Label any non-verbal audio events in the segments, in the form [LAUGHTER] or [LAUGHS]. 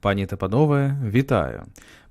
Пані та панове, вітаю!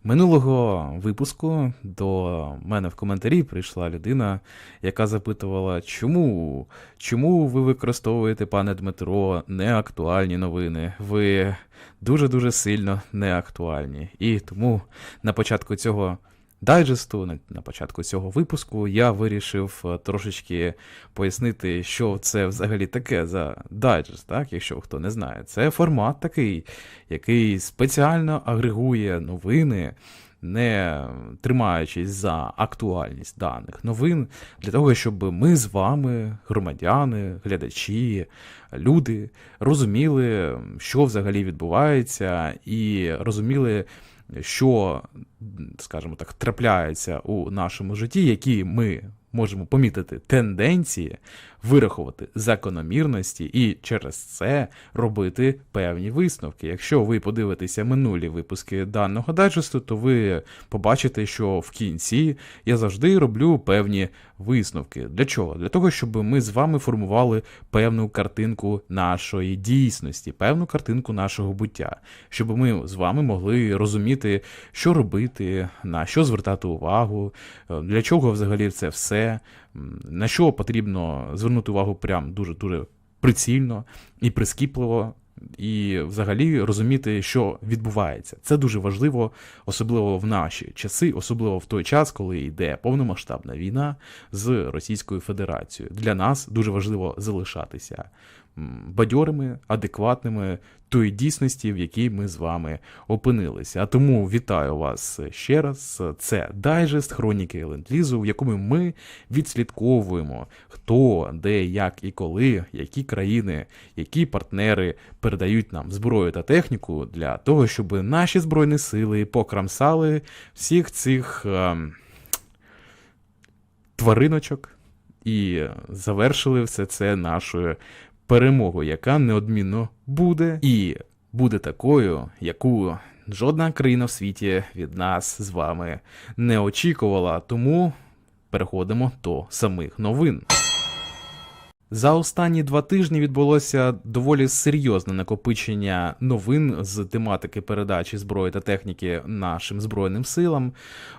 Минулого випуску до мене в коментарі прийшла людина, яка запитувала, чому, чому ви використовуєте, пане Дмитро, неактуальні новини? Ви дуже-дуже сильно неактуальні. І тому на початку цього дайджесту, на, початку цього випуску, я вирішив е, трошечки пояснити, що це взагалі таке за дайджест, так, якщо хто не знає. Це формат такий, який спеціально агрегує новини. Не тримаючись за актуальність даних новин, для того, щоб ми з вами, громадяни, глядачі, люди, розуміли, що взагалі відбувається, і розуміли, що, скажімо так, трапляється у нашому житті, які ми можемо помітити тенденції, вирахувати закономірності і через це робити певні висновки. Якщо ви подивитеся минулі випуски даного дайджесту, то ви побачите, що в кінці я завжди роблю певні висновки. Для чого? Для того, щоб ми з вами формували певну картинку нашої дійсності, певну картинку нашого буття, щоб ми з вами могли розуміти, що робити, на що звертати увагу, е, для чого взагалі це все, на що потрібно звернути увагу прям дуже-дуже прицільно і прискіпливо. І взагалі розуміти, що відбувається. Це дуже важливо, особливо в наші часи, особливо в той час, коли йде повномасштабна війна з Російською Федерацією. Для нас дуже важливо залишатися бадьорими, адекватними тої дійсності, в якій ми з вами опинилися. А тому вітаю вас ще раз. Це дайджест хроніки Ленд-Лізу, в якому ми відслідковуємо, хто, де, як і коли, які країни, які партнери передають нам зброю та техніку для того, щоб наші збройні сили покрамсали всіх цих. ем, твариночок і завершили все це нашою перемогою, яка неодмінно буде, і буде такою, яку жодна країна в світі від нас з вами не очікувала. Тому переходимо до самих новин. За останні два тижні відбулося доволі серйозне накопичення новин з тематики передачі зброї та техніки нашим збройним силам,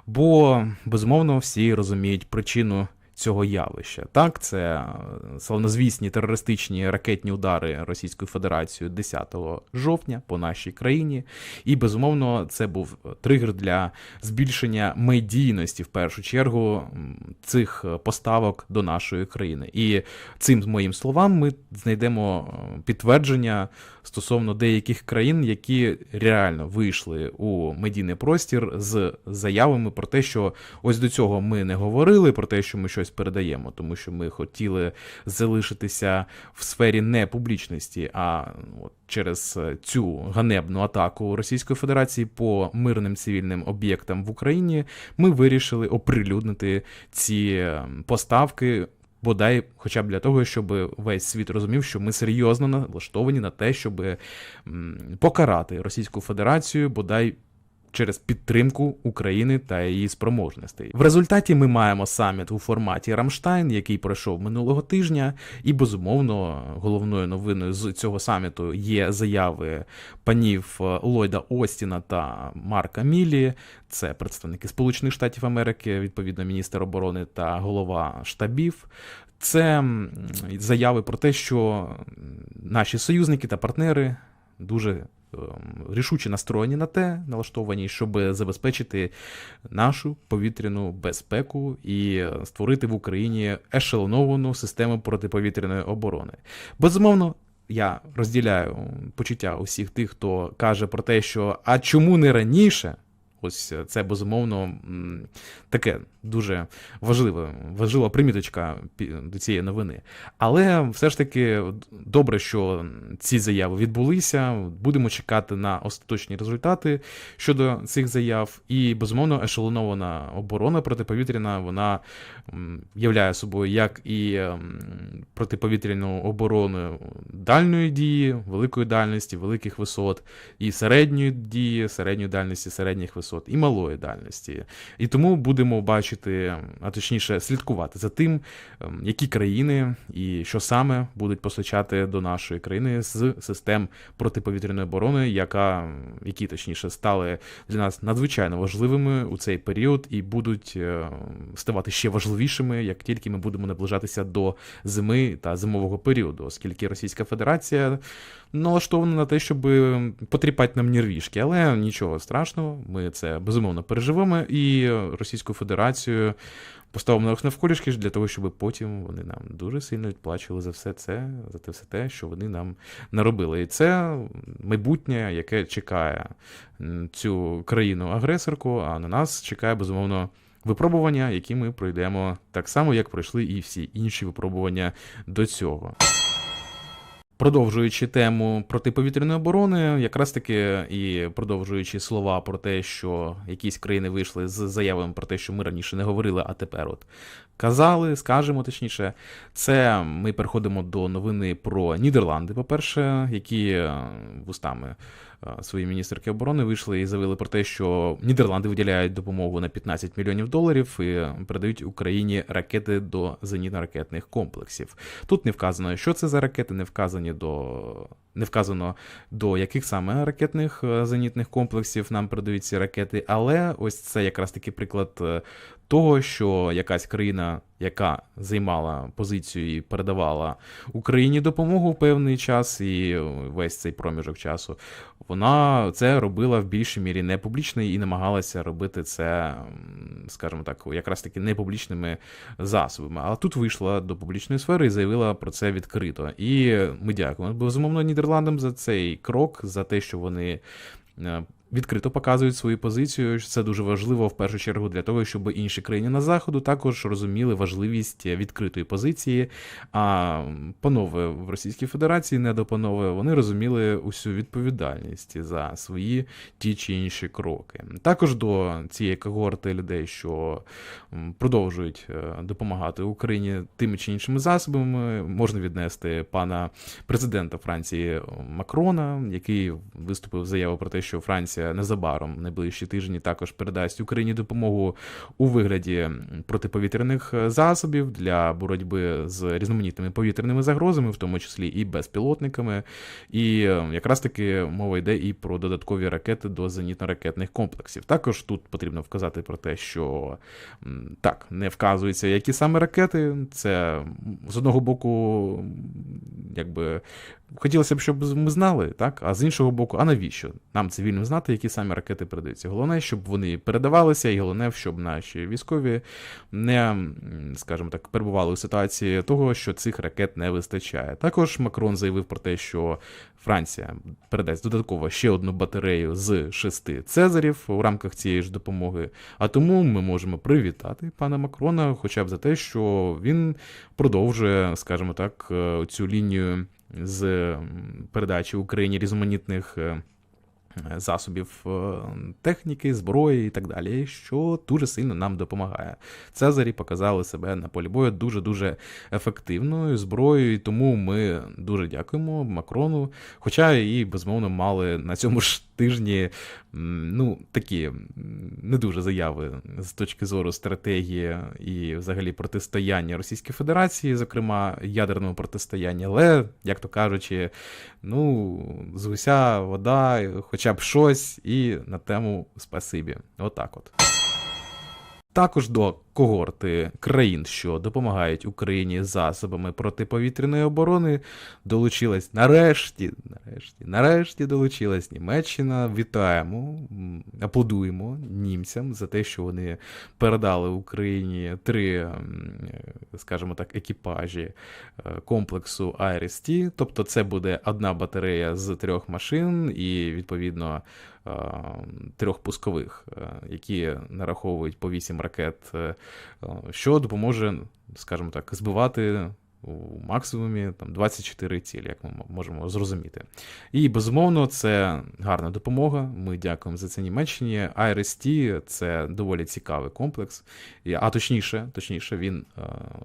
бо безумовно всі розуміють причину. Цього явища так, це е, славнозвісні терористичні ракетні удари Російською Федерацією 10 жовтня по нашій країні, і безумовно це був тригер для збільшення медійності в першу чергу цих е, поставок до нашої країни. І цим моїм словам ми знайдемо е, підтвердження стосовно деяких країн, які реально вийшли у медійний простір з заявами про те, що ось до цього ми не говорили, про те, що ми щось передаємо, тому що ми хотіли залишитися в сфері не публічності, а от через е, цю ганебну атаку Російської Федерації по мирним цивільним об'єктам в Україні ми вирішили оприлюднити ці е, поставки. Бодай, хоча б для того, щоб весь світ розумів, що ми серйозно налаштовані на те, щоб покарати Російську Федерацію, бодай через підтримку України та її спроможностей. В результаті ми маємо саміт у форматі Рамштайн, який пройшов минулого тижня, і безумовно головною новиною з цього саміту є заяви панів е, Ллойда Остіна та Марка Мілі. Це представники Сполучених Штатів Америки, відповідно, міністр оборони та голова штабів. Це заяви про те, що наші союзники та партнери дуже рішуче настроєні на те, налаштовані, щоб забезпечити нашу повітряну безпеку і створити в Україні ешелоновану систему протиповітряної оборони. Безумовно. Я розділяю почуття усіх тих, хто каже про те, що а чому не раніше? Ось це безумовно таке дуже важливе, важлива приміточка до цієї новини. Але все ж таки добре, що ці заяви відбулися. Будемо чекати на остаточні результати щодо цих заяв. І безумовно, ешелонована оборона протиповітряна вона являє собою як і протиповітряну оборону дальньої дії, великої дальності, великих висот, і середньої дії, середньої дальності, середніх висот. Висот, і малої дальності. І тому будемо бачити, а точніше, слідкувати за тим, які країни і що саме будуть постачати до нашої країни з систем протиповітряної оборони, яка які точніше стали для нас надзвичайно важливими у цей період і будуть е, ставати ще важливішими, як тільки ми будемо наближатися до зими та зимового періоду, оскільки Російська Федерація налаштована на те, щоб потріпати нам нервішки, але нічого страшного, ми це безумовно переживемо і Російську Федерацію. Поставимо на навколішки для того, щоб потім вони нам дуже сильно відплачували за все це, за те все те, що вони нам наробили. І це майбутнє, яке чекає цю країну-агресорку, а на нас чекає безумовно випробування, які ми пройдемо так само, як пройшли і всі інші випробування до цього. Продовжуючи тему протиповітряної оборони, якраз таки і продовжуючи слова про те, що якісь країни вийшли з заявами про те, що ми раніше не говорили, а тепер от казали, скажемо точніше, це ми переходимо до новини про Нідерланди, по-перше, які вустами свої міністерки оборони вийшли і заявили про те, що Нідерланди виділяють допомогу на 15 мільйонів доларів і передають Україні ракети до зенітно-ракетних комплексів. Тут не вказано, що це за ракети, не вказані до не вказано до яких саме ракетних е, зенітних комплексів нам передають ці ракети, але ось це якраз таки приклад е, того, що якась країна, яка займала позицію і передавала Україні допомогу в певний час, і весь цей проміжок часу, вона це робила в більшій мірі не публічно і намагалася робити це, скажімо так, якраз таки не публічними засобами. А тут вийшла до публічної сфери і заявила про це відкрито. І ми дякуємо. Безумовно, Нідерландам за цей крок, за те, що вони. Відкрито показують свою позицію. що Це дуже важливо в першу чергу для того, щоб інші країни на заходу також розуміли важливість відкритої позиції. А панове в Російській Федерації, не до панове, вони розуміли усю відповідальність за свої ті чи інші кроки. Також до цієї когорти людей, що продовжують е, допомагати Україні тими чи іншими засобами, можна віднести пана президента Франції Макрона, який виступив заяву про те, що Франція. Федерація незабаром найближчі тижні також передасть Україні допомогу у вигляді протиповітряних е, засобів для боротьби з різноманітними повітряними загрозами, в тому числі і безпілотниками. І е, якраз таки мова йде і про додаткові ракети до зенітно-ракетних комплексів. Також тут потрібно вказати про те, що так не вказується, які саме ракети. Це з одного боку, якби хотілося б, щоб ми знали, так? А з іншого боку, а навіщо? Нам цивільним знати, які самі ракети передаються. Головне, щоб вони передавалися, і головне, щоб наші військові не, скажімо так, перебували у ситуації того, що цих ракет не вистачає. Також Макрон заявив про те, що Франція передасть додатково ще одну батарею з шести цезарів у рамках цієї ж допомоги. А тому ми можемо привітати пана Макрона, хоча б за те, що він продовжує, скажімо так, е, цю лінію з передачі Україні різноманітних е, засобів е, техніки, зброї і так далі, що дуже сильно нам допомагає. Цезарі показали себе на полі бою дуже-дуже ефективною зброєю, і тому ми дуже дякуємо Макрону. Хоча і безумовно мали на цьому ж тижні ну, такі не дуже заяви з точки зору стратегії і взагалі протистояння Російської Федерації, зокрема ядерного протистояння, але, як то кажучи, ну, з гуся вода, хоча б щось, і на тему спасибі. Отак от. Також до когорти країн, що допомагають Україні засобами протиповітряної оборони, долучилась нарешті, нарешті, нарешті долучилась Німеччина. Вітаємо, аплодуємо німцям за те, що вони передали Україні три, скажімо так, екіпажі е, комплексу IRST. Тобто, це буде одна батарея з трьох машин, і відповідно. Е, трьох пускових, е, які нараховують по 8 ракет що допоможе, скажімо так, збивати у максимумі там 24 цілі, як ми можемо зрозуміти. І безумовно, це гарна допомога. Ми дякуємо за це Німеччині. IRST – це доволі цікавий комплекс. А точніше, точніше, він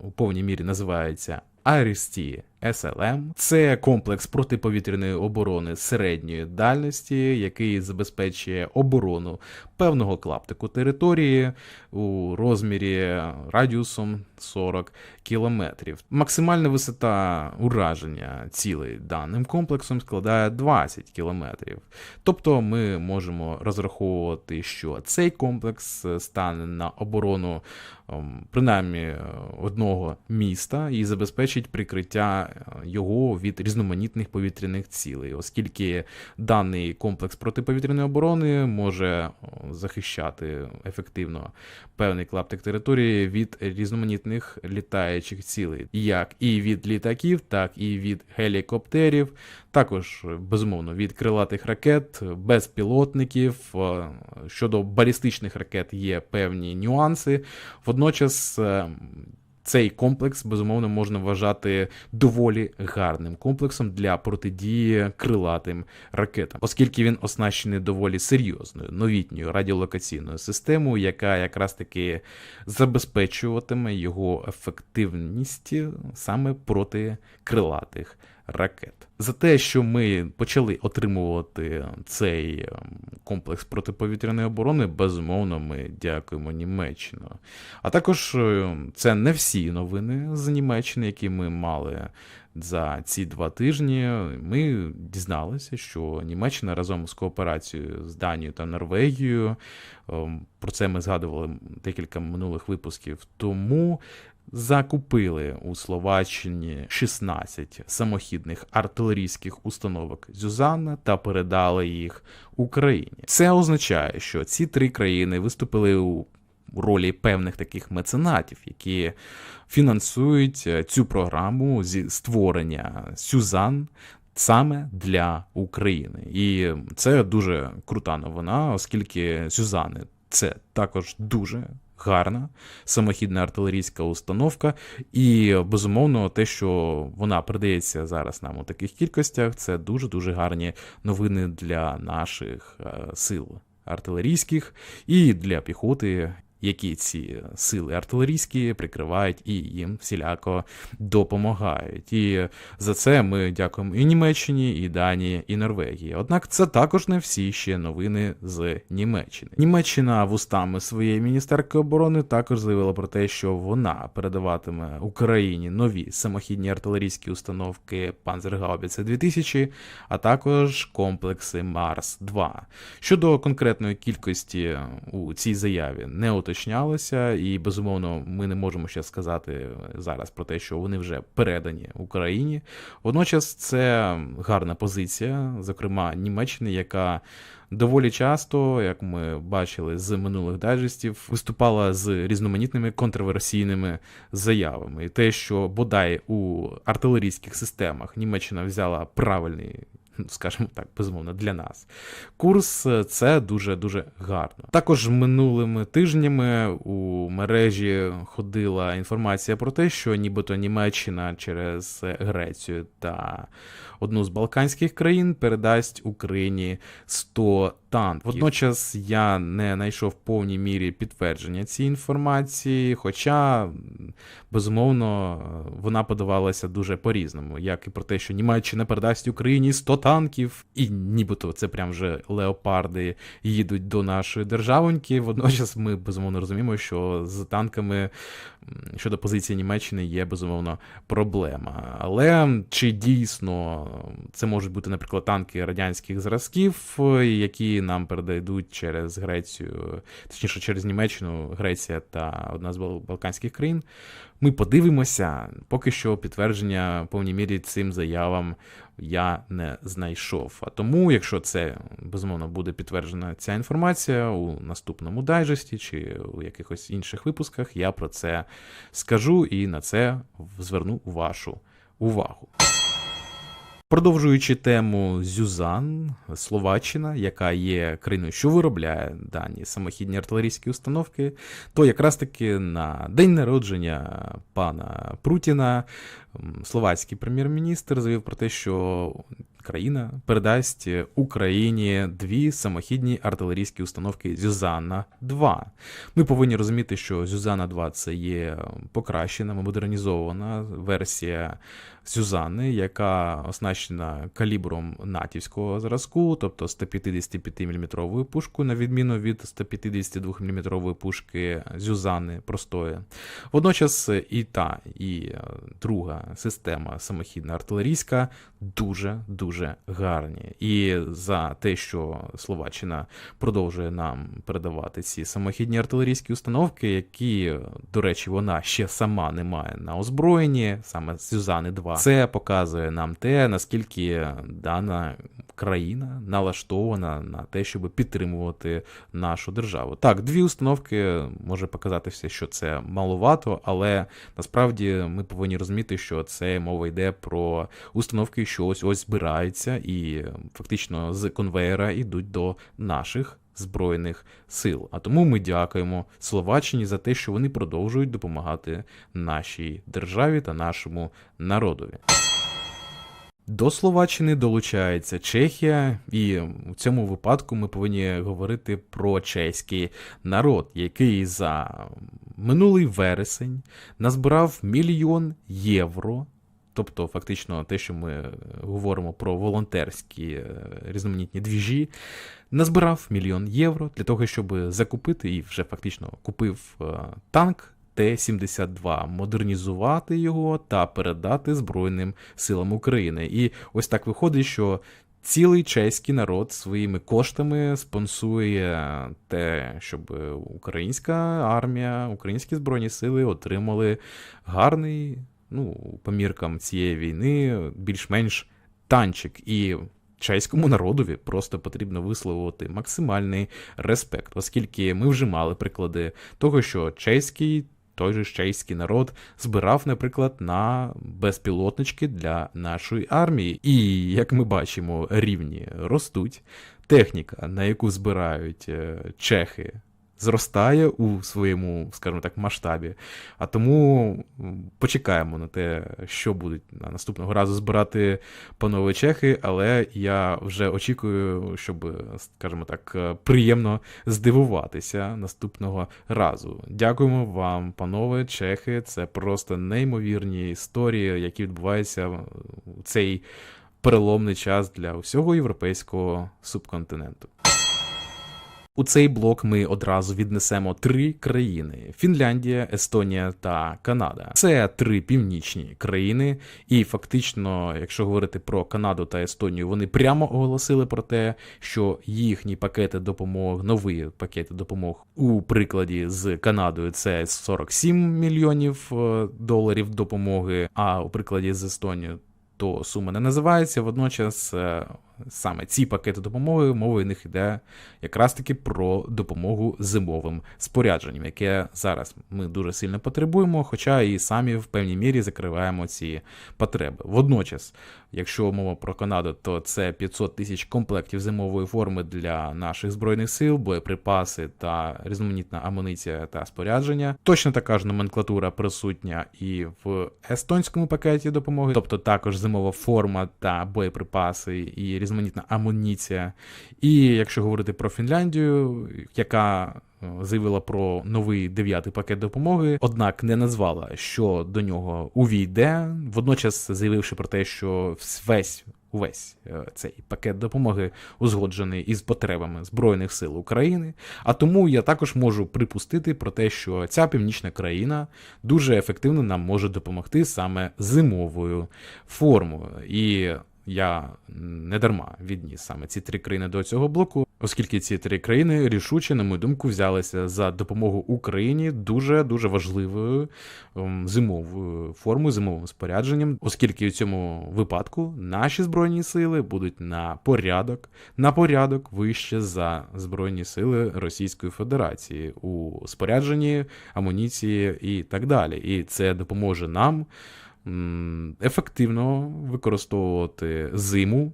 у повній мірі називається IRST СЛМ. Це комплекс протиповітряної оборони середньої дальності, який забезпечує оборону певного клаптику території у розмірі радіусом 40 кілометрів. Максимальна висота ураження цілей даним комплексом складає 20 кілометрів. Тобто ми можемо розраховувати, що цей комплекс стане на оборону ем, принаймні одного міста і забезпечить прикриття е, його від різноманітних повітряних цілей, оскільки даний комплекс протиповітряної оборони може захищати ефективно певний клаптик території від різноманітних літаючих цілей, як і від літаків, так і від гелікоптерів, також безумовно від крилатих ракет, безпілотників. Щодо балістичних ракет є певні нюанси. Водночас е, цей комплекс безумовно можна вважати доволі гарним комплексом для протидії крилатим ракетам, оскільки він оснащений доволі серйозною новітньою радіолокаційною системою, яка якраз таки забезпечуватиме його ефективність саме проти крилатих ракет. За те, що ми почали отримувати цей ем, комплекс протиповітряної оборони, безумовно, ми дякуємо Німеччину. А також е, це не всі новини з Німеччини, які ми мали за ці два тижні. Ми дізналися, що Німеччина разом з кооперацією з Данією та Норвегією. Ем, про це ми згадували декілька минулих випусків тому закупили у Словаччині 16 самохідних артилерійських установок Зюзанна та передали їх Україні. Це означає, що ці три країни виступили у ролі певних таких меценатів, які фінансують е, цю програму зі створення Сюзан. Саме для України, і це дуже крута новина, оскільки Сюзани це також дуже гарна самохідна артилерійська установка, і безумовно, те, що вона передається зараз нам у таких кількостях, це дуже дуже гарні новини для наших е, сил артилерійських і для піхоти, які ці сили артилерійські прикривають і їм всіляко допомагають. І за це ми дякуємо і Німеччині, і Данії, і Норвегії. Однак це також не всі ще новини з Німеччини. Німеччина вустами своєї міністерки оборони також заявила про те, що вона передаватиме Україні нові самохідні артилерійські установки Panzerhaubitze 2000, а також комплекси Марс 2. Щодо конкретної кількості у цій заяві не уточнено, уточнялося, і безумовно ми не можемо ще сказати зараз про те, що вони вже передані Україні. Водночас це гарна позиція, зокрема Німеччини, яка доволі часто, як ми бачили з минулих дайджестів, виступала з різноманітними контроверсійними заявами. І те, що бодай у артилерійських системах Німеччина взяла правильний [LAUGHS] скажімо так, безумовно, для нас. Курс е, це дуже-дуже гарно. Також минулими тижнями у мережі ходила інформація про те, що нібито Німеччина через Грецію та одну з Балканських країн передасть Україні 100 танків. Водночас я не знайшов в повній мірі підтвердження цієї інформації, хоча, безумовно, вона подавалася дуже по-різному, як і про те, що Німеччина передасть Україні 100 танків, і нібито це прям вже леопарди їдуть до нашої державоньки. Водночас ми безумовно розуміємо, що з танками щодо позиції Німеччини є безумовно проблема. Але чи дійсно це можуть бути, наприклад, танки радянських зразків, які нам передадуть через Грецію, точніше через Німеччину, Греція та одна з Балканських країн? Ми подивимося, поки що підтвердження в повній мірі цим заявам я не знайшов. А тому, якщо це безумовно буде підтверджена ця інформація у наступному дайджесті чи у якихось інших випусках, я про це скажу і на це зверну вашу увагу. Продовжуючи тему Зюзан, Словаччина, яка є країною, що виробляє дані самохідні артилерійські установки, то якраз таки на день народження пана Прутіна словацький прем'єр-міністр заявив про те, що країна передасть Україні дві самохідні артилерійські установки Зюзанна 2 Ми повинні розуміти, що Зюзанна 2 це є покращена, модернізована версія Сюзанни, яка оснащена калібром натівського зразку, тобто 155 мм пушкою, на відміну від 152 мм пушки Зюзани простої. Водночас і та, і е, друга система самохідна артилерійська дуже-дуже гарні. І за те, що Словаччина продовжує нам передавати ці самохідні артилерійські установки, які, до речі, вона ще сама не має на озброєнні, саме Сюзани 2, це показує нам те, наскільки дана країна налаштована на те, щоб підтримувати нашу державу. Так, дві установки може показатися, що це маловато, але насправді ми повинні розуміти, що це мова йде про установки, що ось ось збираються, і фактично з конвейера йдуть до наших. Збройних сил. А тому ми дякуємо Словаччині за те, що вони продовжують допомагати нашій державі та нашому народові. До Словаччини долучається Чехія, і в цьому випадку ми повинні говорити про чеський народ, який за минулий вересень назбирав мільйон євро. Тобто, фактично, те, що ми говоримо про волонтерські е, різноманітні двіжі, назбирав мільйон євро для того, щоб закупити і вже фактично купив е, танк Т-72, модернізувати його та передати Збройним силам України. І ось так виходить, що цілий чеський народ своїми коштами спонсує те, щоб українська армія, українські збройні сили отримали гарний, ну, по міркам цієї війни, більш-менш танчик. І чеському народові просто потрібно висловити максимальний респект, оскільки ми вже мали приклади того, що чеський той же чеський народ збирав, наприклад, на безпілотнички для нашої армії. І як ми бачимо, рівні ростуть. Техніка, на яку збирають е, чехи зростає у своєму, скажімо так, масштабі. А тому почекаємо на те, що будуть на наступного разу збирати панове чехи, але я вже очікую, щоб, скажімо так, приємно здивуватися наступного разу. Дякуємо вам, панове чехи. Це просто неймовірні історії, які відбуваються в цей переломний час для усього європейського субконтиненту. У цей блок ми одразу віднесемо три країни: Фінляндія, Естонія та Канада. Це три північні країни, і фактично, якщо говорити про Канаду та Естонію, вони прямо оголосили про те, що їхні пакети допомог, нові пакети допомог у прикладі з Канадою це 47 мільйонів е, доларів допомоги. А у прикладі з Естонією то сума не називається водночас е, саме ці пакети допомоги, мова в них йде якраз таки про допомогу зимовим спорядженням, яке зараз ми дуже сильно потребуємо, хоча і самі в певній мірі закриваємо ці потреби. Водночас, якщо мова про Канаду, то це 500 тисяч комплектів зимової форми для наших збройних сил, боєприпаси та різноманітна амуніція та спорядження. Точно така ж номенклатура присутня і в естонському пакеті допомоги, тобто також зимова форма та боєприпаси і різноманітна амуніція. І якщо говорити про Фінляндію, яка е, заявила про новий дев'ятий пакет допомоги, однак не назвала, що до нього увійде, водночас заявивши про те, що весь увесь е, цей пакет допомоги узгоджений із потребами Збройних сил України. А тому я також можу припустити про те, що ця північна країна дуже ефективно нам може допомогти саме зимовою формою. І я не дарма відніс саме ці три країни до цього блоку, оскільки ці три країни рішуче, на мою думку, взялися за допомогу Україні дуже дуже важливою ем, зимовою формою, зимовим спорядженням, оскільки в цьому випадку наші збройні сили будуть на порядок, на порядок вище за збройні сили Російської Федерації у спорядженні, амуніції і так далі. І це допоможе нам ефективно використовувати зиму,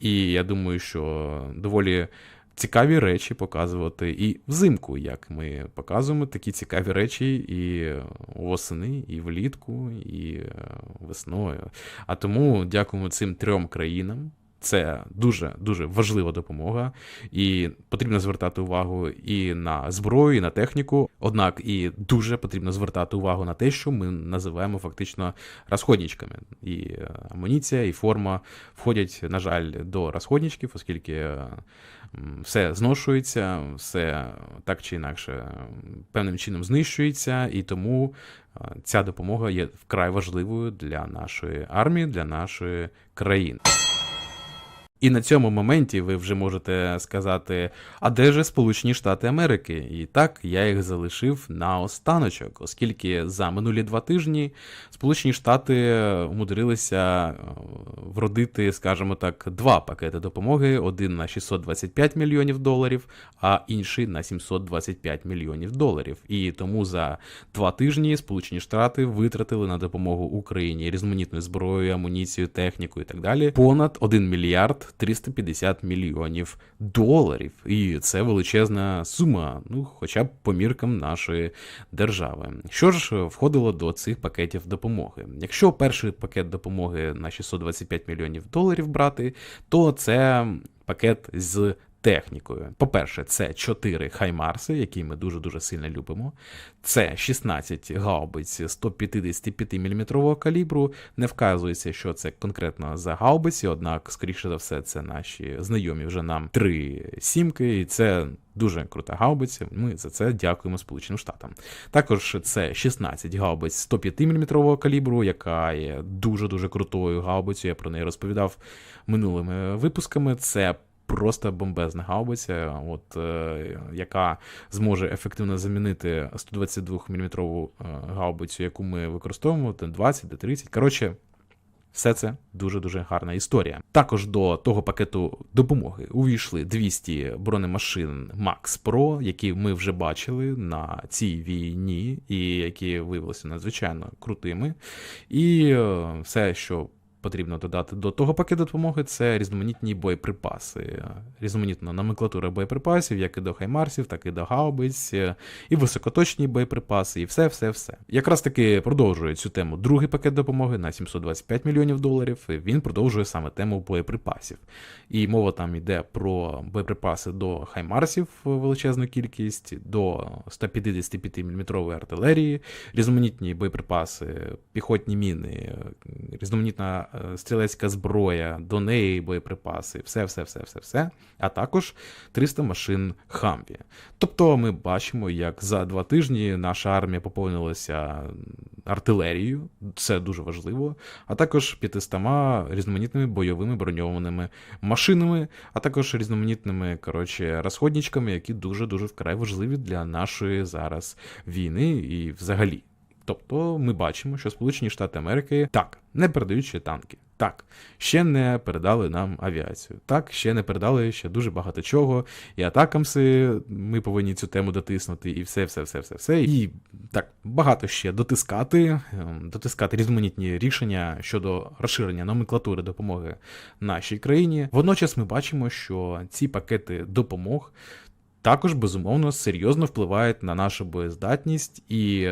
і я думаю, що доволі цікаві речі показувати і взимку, як ми показуємо такі цікаві речі і восени, і влітку, і весною. А тому дякуємо цим трьом країнам. Це дуже дуже важлива допомога, і потрібно звертати увагу і на зброю, і на техніку. Однак і дуже потрібно звертати увагу на те, що ми називаємо фактично розходничками. І е, амуніція, і форма входять, на жаль, до розходничків, оскільки е, все зношується, все так чи інакше певним чином знищується, і тому е, ця допомога є вкрай важливою для нашої армії, для нашої країни. І на цьому моменті ви вже можете сказати, а де же Сполучені Штати Америки? І так я їх залишив на останочок, оскільки за минулі два тижні Сполучені Штати умудрилися е, вродити, скажімо так, два пакети допомоги: один на 625 мільйонів доларів, а інший на 725 мільйонів доларів. І тому за два тижні Сполучені Штати витратили на допомогу Україні різноманітною зброєю, амуніцією, технікою і так далі понад 1 мільярд 350 мільйонів доларів. І це величезна сума, ну хоча б по міркам нашої держави. Що ж входило до цих пакетів допомоги? Якщо перший пакет допомоги на 625 мільйонів доларів брати, то це пакет з технікою. По-перше, це 4 хаймарси, які ми дуже-дуже сильно любимо. Це 16 гаубиць 155 мм калібру. Не вказується, що це конкретно за гаубиці, однак, скоріше за все, це наші знайомі вже нам три сімки, і це дуже крута гаубиця. Ми за це дякуємо Сполученим Штатам. Також це 16 гаубиць 105 мм калібру, яка є дуже-дуже крутою гаубицею. Я про неї розповідав минулими випусками. Це Просто бомбезна гаубиця, от, е, яка зможе ефективно замінити 122 мм гаубицю, яку ми використовуємо, Т-20, Д-30. Коротше, все це дуже-дуже гарна історія. Також до того пакету допомоги увійшли 200 бронемашин Max Pro, які ми вже бачили на цій війні, і які виявилися надзвичайно крутими. І е, все, що потрібно додати до того пакету допомоги, це різноманітні боєприпаси, різноманітна номенклатура боєприпасів, як і до хаймарсів, так і до гаубиць, і високоточні боєприпаси, і все, все, все. Якраз таки продовжує цю тему другий пакет допомоги на 725 мільйонів доларів. Він продовжує саме тему боєприпасів. І мова там йде про боєприпаси до хаймарсів, величезну кількість, до 155 мм артилерії, різноманітні боєприпаси, піхотні міни, різноманітна стрілецька зброя, до неї боєприпаси, все, все, все, все, все. А також 300 машин Хамві. Тобто ми бачимо, як за два тижні наша армія поповнилася артилерією, це дуже важливо, а також 500 різноманітними бойовими броньованими машинами, а також різноманітними коротше, розходничками, які дуже-дуже вкрай важливі для нашої зараз війни і взагалі. Тобто ми бачимо, що Сполучені Штати Америки так не передають ще танки. Так, ще не передали нам авіацію. Так, ще не передали ще дуже багато чого. І атакамси ми повинні цю тему дотиснути, і все, все, все, все, все. І так багато ще дотискати, ем, дотискати різноманітні рішення щодо розширення номенклатури допомоги нашій країні. Водночас ми бачимо, що ці пакети допомог також безумовно серйозно впливають на нашу боєздатність і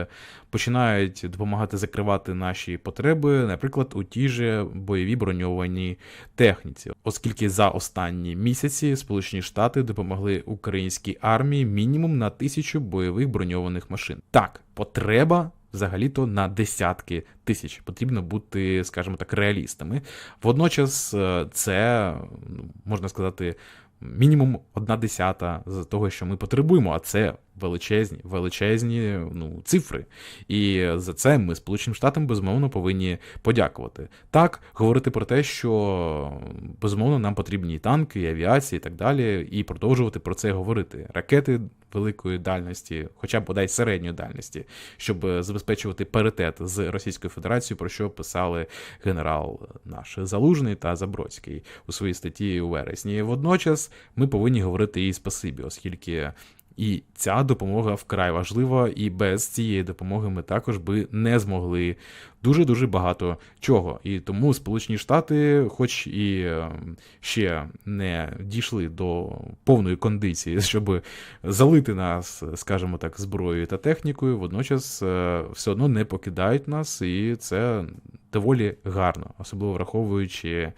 починають допомагати закривати наші потреби, наприклад, у тій же бойовій броньованій техніці, оскільки за останні місяці Сполучені Штати допомогли українській армії мінімум на тисячу бойових броньованих машин. Так, потреба. Взагалі-то на десятки тисяч потрібно бути, скажімо так, реалістами. Водночас, е, це ну, можна сказати, мінімум одна десята з того, що ми потребуємо, а це величезні, величезні ну, цифри. І за це ми Сполученим Штатам безумовно повинні подякувати. Так, говорити про те, що безумовно нам потрібні і танки, і авіація, і так далі, і продовжувати про це говорити. Ракети великої дальності, хоча б бодай середньої дальності, щоб забезпечувати паритет з Російською Федерацією, про що писали генерал наш Залужний та Забродський у своїй статті у вересні. Водночас ми повинні говорити і спасибі, оскільки. І ця допомога вкрай важлива, і без цієї допомоги ми також би не змогли дуже дуже багато чого. І тому Сполучені Штати, хоч і ем, ще не дійшли до повної кондиції, [LAUGHS] щоб залити нас, скажімо так, зброєю та технікою, водночас е, все одно не покидають нас, і це доволі гарно, особливо враховуючи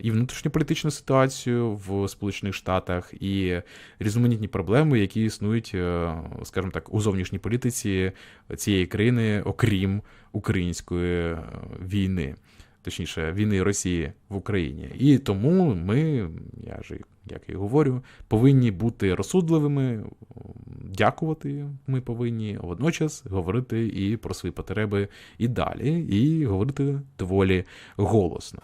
і внутрішньополітичну ситуацію в Сполучених Штатах, і різноманітні проблеми, які існують, е, скажімо так, у зовнішній політиці цієї країни, окрім української е, війни. Точніше, війни Росії в Україні. І тому ми, я ж як і говорю, повинні бути розсудливими, дякувати ми повинні, водночас говорити і про свої потреби і далі, і говорити доволі голосно.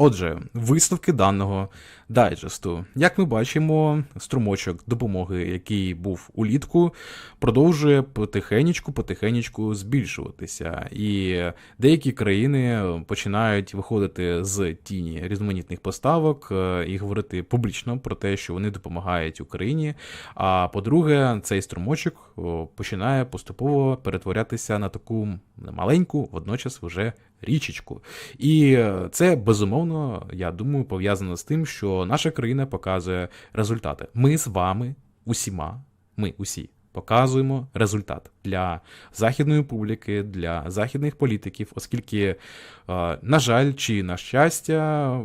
Отже, висновки даного дайджесту. Як ми бачимо, струмочок допомоги, який був улітку, продовжує потихенечку, потихенечку збільшуватися. І деякі країни починають виходити з тіні різноманітних поставок е, і говорити публічно про те, що вони допомагають Україні. А по-друге, цей струмочок починає поступово перетворятися на таку маленьку, водночас вже річечку. І це безумовно, я думаю, пов'язано з тим, що наша країна показує результати. Ми з вами усіма, ми усі. Показуємо результат для західної публіки, для західних політиків, оскільки, на жаль, чи на щастя,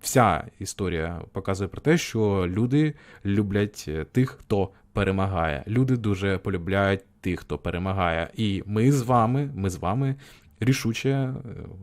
вся історія показує про те, що люди люблять тих, хто перемагає. Люди дуже полюбляють тих, хто перемагає. І ми з вами, ми з вами рішуче, е,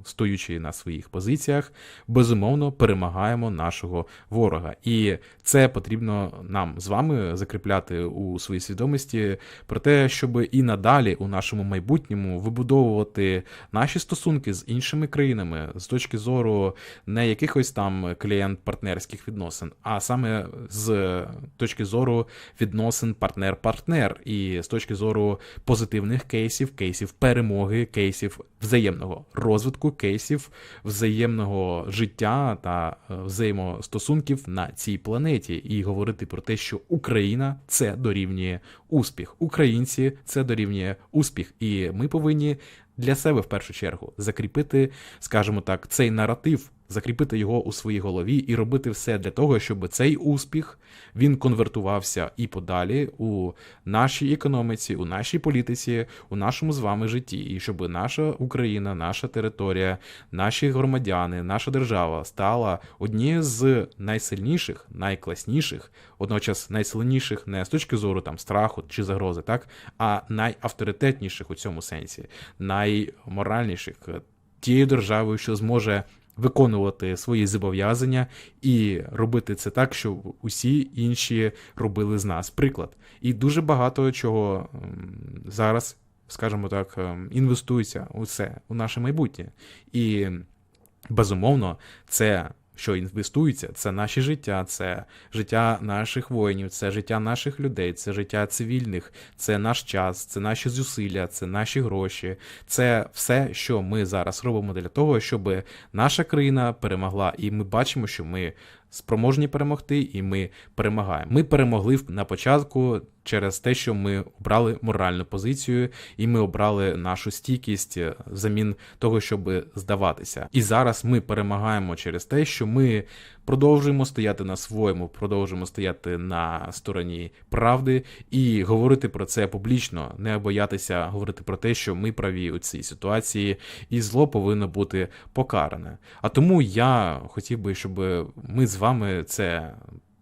стоючи на своїх позиціях, безумовно перемагаємо нашого ворога. І це потрібно нам з вами закріпляти у своїй свідомості про те, щоб і надалі у нашому майбутньому вибудовувати наші стосунки з іншими країнами з точки зору не якихось там клієнт-партнерських відносин, а саме з точки зору відносин партнер-партнер, і з точки зору позитивних кейсів, кейсів перемоги, кейсів взаємного розвитку кейсів, взаємного життя та е, взаємостосунків на цій планеті, і говорити про те, що Україна це дорівнює успіх, українці це дорівнює успіх, і ми повинні для себе в першу чергу закріпити, скажімо так, цей наратив закріпити його у своїй голові і робити все для того, щоб цей успіх він конвертувався і подалі у нашій економіці, у нашій політиці, у нашому з вами житті, і щоб наша Україна, наша територія, наші громадяни, наша держава стала однією з найсильніших, найкласніших, одночас найсильніших не з точки зору там страху чи загрози, так а найавторитетніших у цьому сенсі, найморальніших. Тією державою, що зможе виконувати свої зобов'язання і робити це так, щоб усі інші робили з нас приклад. І дуже багато чого зараз, скажімо так, ем, інвестується у це, у наше майбутнє. І безумовно, це що інвестується, це наші життя, це життя наших воїнів, це життя наших людей, це життя цивільних, це наш час, це наші зусилля, це наші гроші, це все, що ми зараз робимо для того, щоб наша країна перемогла. І ми бачимо, що ми спроможні перемогти, і ми перемагаємо. Ми перемогли на початку через те, що ми обрали моральну позицію, і ми обрали нашу стійкість е, взамін того, щоб здаватися. І зараз ми перемагаємо через те, що ми продовжуємо стояти на своєму, продовжуємо стояти на стороні правди і говорити про це публічно, не боятися говорити про те, що ми праві у цій ситуації, і зло повинно бути покаране. А тому я хотів би, щоб ми з вами це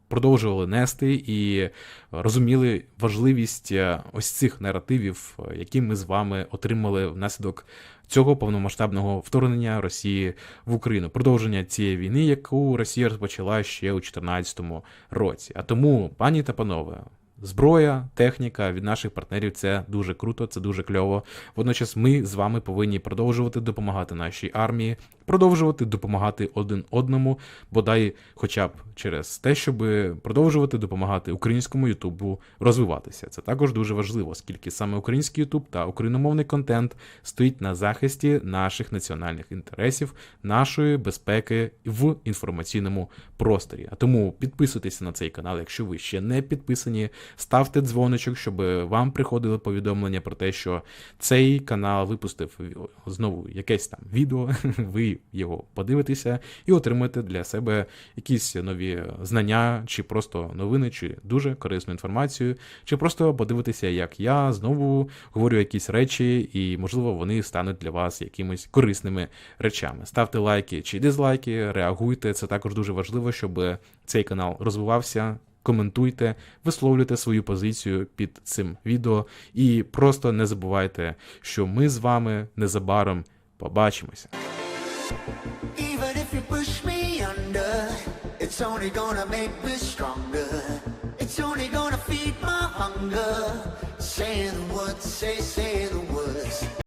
продовжували нести і розуміли важливість е, ось цих наративів, е, які ми з вами отримали внаслідок цього повномасштабного вторгнення Росії в Україну, продовження цієї війни, яку Росія розпочала ще у 2014 році. А тому, пані та панове. Зброя, техніка від наших партнерів це дуже круто, це дуже кльово. Водночас ми з вами повинні продовжувати допомагати нашій армії, продовжувати допомагати один одному, бодай, хоча б через те, щоб продовжувати допомагати українському Ютубу розвиватися. Це також дуже важливо, оскільки саме український Ютуб та україномовний контент стоїть на захисті наших національних інтересів, нашої безпеки в інформаційному просторі. А тому підписуйтеся на цей канал, якщо ви ще не підписані. Ставте дзвоничок, щоб вам приходили повідомлення про те, що цей канал випустив знову якесь там відео, [LAUGHS] ви його подивитеся і отримаєте для себе якісь нові знання, чи просто новини, чи дуже корисну інформацію, чи просто подивитися, як я знову говорю якісь речі, і можливо вони стануть для вас якимись корисними речами. Ставте лайки чи дизлайки, реагуйте. Це також дуже важливо, щоб цей канал розвивався. Коментуйте, висловлюйте свою позицію під цим відео, і просто не забувайте, що ми з вами незабаром побачимося. It's only gonna make me stronger. It's only gonna feed my hunger. Say the words, say, say the words.